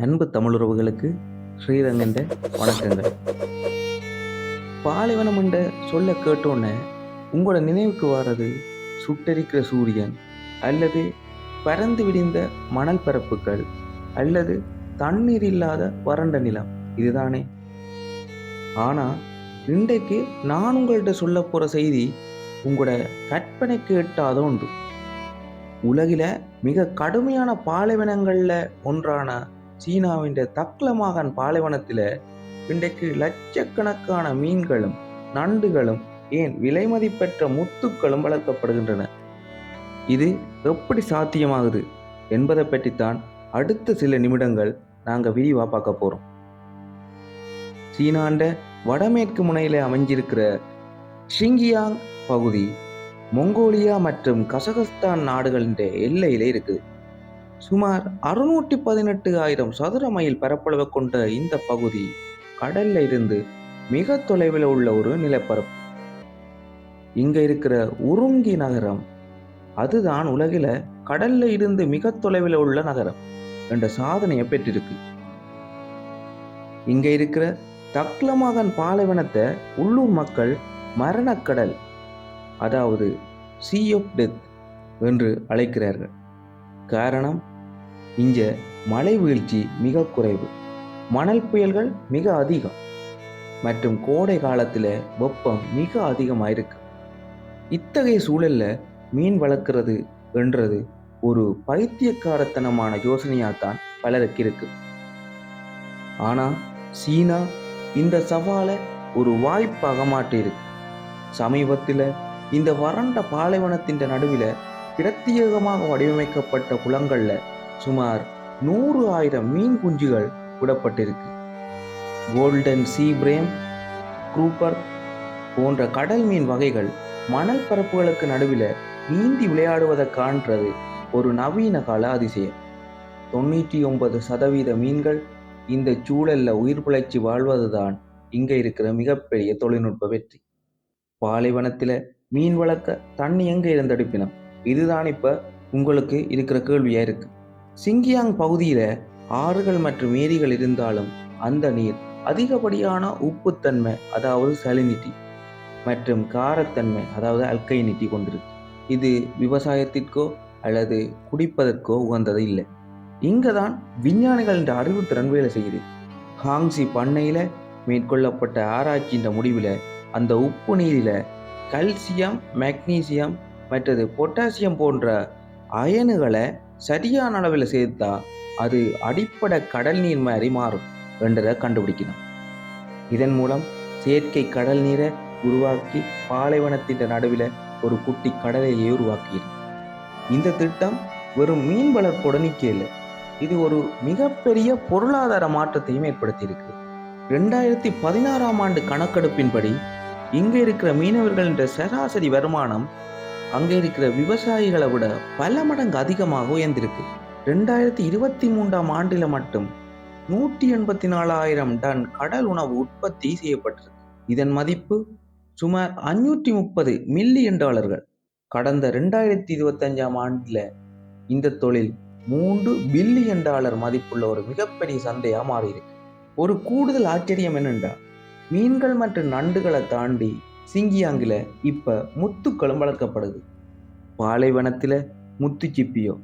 அன்பு தமிழுறவுகளுக்கு ஸ்ரீரங்கண்ட வணக்கங்கள். பாலைவனம் என்ற சொல்ல கேட்டோன்னே உங்களோட நினைவுக்கு வர்றது சுட்டரிக்கிற சூரியன் அல்லது பறந்து விடிந்த மணல் பரப்புகள் அல்லது தண்ணீர் இல்லாத வறண்ட நிலம். இதுதானே? ஆனா இன்றைக்கு நான் உங்கள்கிட்ட சொல்ல போற செய்தி உங்களோட கற்பனைக்கு எட்டாத ஒன்று உலகில மிக கடுமையான பாலைவனங்கள்ல ஒன்றான சீனாவின் தக்லமாகன் பாலைவனத்தில் இன்றைக்கு லட்சக்கணக்கான மீன்களும் நண்டுகளும் ஏன் விலைமதிப்பெற்ற முத்துக்களும் வளர்க்கப்படுகின்றன. இது எப்படி சாத்தியமாகுது என்பதை பற்றித்தான் அடுத்த சில நிமிடங்கள் நாங்கள் விரிவாக பார்க்க போகிறோம் சீனாண்ட வடமேற்கு முனையில் அமைஞ்சிருக்கிற ஷிங்கியாங் பகுதி மொங்கோலியா மற்றும் கசகஸ்தான் நாடுகளின் எல்லையிலே இருக்குது. சுமார் அறுநூற்றி பதினெட்டு ஆயிரம் சதுர மைல் பரப்பளவு கொண்ட இந்த பகுதி கடல்ல இருந்து மிக தொலைவில் உள்ள ஒரு நிலப்பரப்பு. இங்க இருக்கிற உருங்கி நகரம் அதுதான் உலகில கடல்ல இருந்து மிக தொலைவில் உள்ள நகரம் என்ற சாதனையை பெற்றிருக்கு. இங்க இருக்கிற தக்லமகன் பாலைவனத்தை உள்ளூர் மக்கள் மரணக்கடல் அதாவது சி ஆஃப் டெத் என்று அழைக்கிறார்கள். காரணம் இங்கே மழை வீழ்ச்சி மிக குறைவு. மணல் புயல்கள் மிக அதிகம். மற்றும் கோடை காலத்தில் வெப்பம் மிக அதிகமாக இருக்கு. இத்தகைய சூழல்ல மீன் வளர்க்கிறது என்றது ஒரு பைத்தியக்காரத்தனமான யோசனையாத்தான் பலருக்கு இருக்கு. ஆனா சீனா இந்த சவாலை ஒரு வாய்ப்பாக மாட்டிருக்கு சமீபத்தில் இந்த வறண்ட பாலைவனத்தின் நடுவில் பிரத்யேகமாக வடிவமைக்கப்பட்ட குளங்கள்ல சுமார் நூறு ஆயிரம் மீன் குஞ்சுகள் விடப்பட்டிருக்கு. கோல்டன் சீ பிரேம் குரூப்பர் போன்ற கடல் மீன் வகைகள் மணல் பரப்புகளுக்கு நடுவில் நீந்தி விளையாடுவதை காண்றது ஒரு நவீன கால அதிசயம். தொண்ணூற்றி ஒன்பது சதவீத மீன்கள் இந்த சூழல்ல உயிர் பிழைச்சி வாழ்வதுதான் இங்கே இருக்கிற மிகப்பெரிய தொழில்நுட்ப வெற்றி. பாலைவனத்தில் மீன் வளர்க்க தண்ணி எங்கே இருந்தடுப்பினோம்? இதுதான் இப்போ உங்களுக்கு இருக்கிற கேள்வியாக இருக்குது சிங்கியாங் பகுதியில் ஆறுகள் மற்றும் ஏரிகள் இருந்தாலும் அந்த நீர் அதிகப்படியான உப்புத்தன்மை அதாவது சலினிட்டி மற்றும் காரத்தன்மை அதாவது அல்கைனிட்டி கொண்டிருக்கு. இது விவசாயத்திற்கோ அல்லது குடிப்பதற்கோ உகந்தது இல்லை. இங்கே தான் விஞ்ஞானிகளின் அறிவுத்திறன் வேலை செய்யுது. ஹாங்ஸி பண்ணையில் மேற்கொள்ளப்பட்ட ஆராய்ச்சியின் முடிவில் அந்த உப்பு நீரில் கல்சியம் மெக்னீசியம் மற்றது பொட்டாசியம் போன்ற அயனுகளை சரியான அளவில் சேர்த்தா அது அடிப்படை கடல் நீர் மாதிரி மாறும் என்றதை கண்டுபிடிக்கணும். இதன் மூலம் செயற்கை கடல் நீரை உருவாக்கி பாலைவனத்தின் நடுவில் ஒரு குட்டி கடலையை உருவாக்கியது இந்த திட்டம் வெறும் மீன் வளர்ப்போட நிற்கல. இது ஒரு மிகப்பெரிய பொருளாதார மாற்றத்தையும் ஏற்படுத்தியிருக்கு. ரெண்டாயிரத்தி பதினாறாம் ஆண்டு கணக்கெடுப்பின்படி இங்க இருக்கிற மீனவர்களின் சராசரி வருமானம் அங்கே இருக்கிற விவசாயிகளை விட பல மடங்கு அதிகமாக உயர்ந்திருக்கு. ரெண்டாயிரத்தி இருபத்தி மூன்றாம் ஆண்டில் மட்டும் நூற்றி எண்பத்தி நாலாயிரம் டன் கடல் உணவு உற்பத்தி செய்யப்பட்டிருக்கு. இதன் மதிப்பு சுமார் அஞ்சூற்றி முப்பது மில்லியன் டாலர்கள். கடந்த ரெண்டாயிரத்தி இருபத்தஞ்சாம் ஆண்டில் இந்த தொழில் மூன்று பில்லியன் டாலர் மதிப்புள்ள ஒரு மிகப்பெரிய சந்தையாக மாறியிருக்கு. ஒரு கூடுதல் ஆச்சரியம் என்னென்றால் மீன்கள் மற்றும் நண்டுகளை தாண்டி சிங்கியாங்கில் இப்போ முத்துக்களும் வளர்க்கப்படுது. பாலைவனத்தில் முத்துச்சிப்பியோ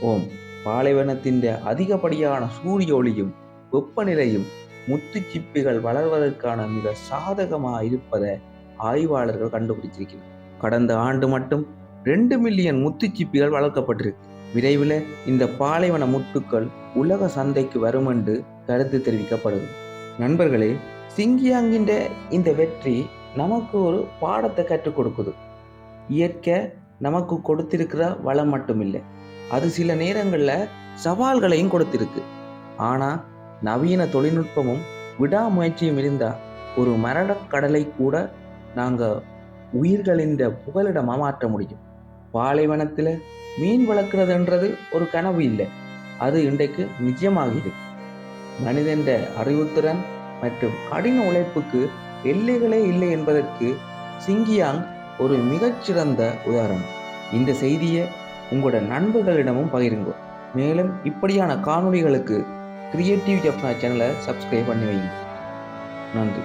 ஓம். பாலைவனத்தின் அதிகப்படியான சூரிய ஒளியும் வெப்பநிலையும் முத்துச்சிப்பிகள் வளர்வதற்கான மிக சாதகமாக இருப்பதை ஆய்வாளர்கள் கண்டுபிடிச்சிருக்கிறார். கடந்த ஆண்டு மட்டும் ரெண்டு மில்லியன் முத்துச்சிப்பிகள் வளர்க்கப்பட்டிருக்கு. விரைவில் இந்த பாலைவன முத்துக்கள் உலக சந்தைக்கு வரும் என்று கருத்து தெரிவிக்கப்படுது நண்பர்களே சிங்கியாங்கின்ற இந்த வெற்றி நமக்கு ஒரு பாடத்தை கற்றுக் கொடுக்குது. இயற்கை நமக்கு கொடுத்திருக்கிற வளம் மட்டுமில்லை. அது சில நேரங்களில் சவால்களையும் கொடுத்திருக்கு. ஆனால் நவீன தொழில்நுட்பமும் விடாமுயற்சியும் இருந்தால் ஒரு மரணக்கடலை கூட நாங்கள் உயிர்களின் புகலிடமாக மாற்ற முடியும். பாலைவனத்தில் மீன் வளர்க்குறதுன்றது ஒரு கனவு இல்லை. அது இன்றைக்கு நிஜமாகி மனிதன்ற அறிவுத்திறன் மற்றும் கடின உழைப்புக்கு எல்லைகளே இல்லை என்பதற்கு சிங்கியாங் ஒரு மிகச்சிறந்த உதாரணம். இந்த செய்தியை உங்களோட நண்பர்களிடமும் பகிருங்க. மேலும் இப்படியான காணொளிகளுக்கு கிரியேட்டிவ் ஜப்னா சேனலை சப்ஸ்கிரைப் பண்ணி வைங்க நன்றி.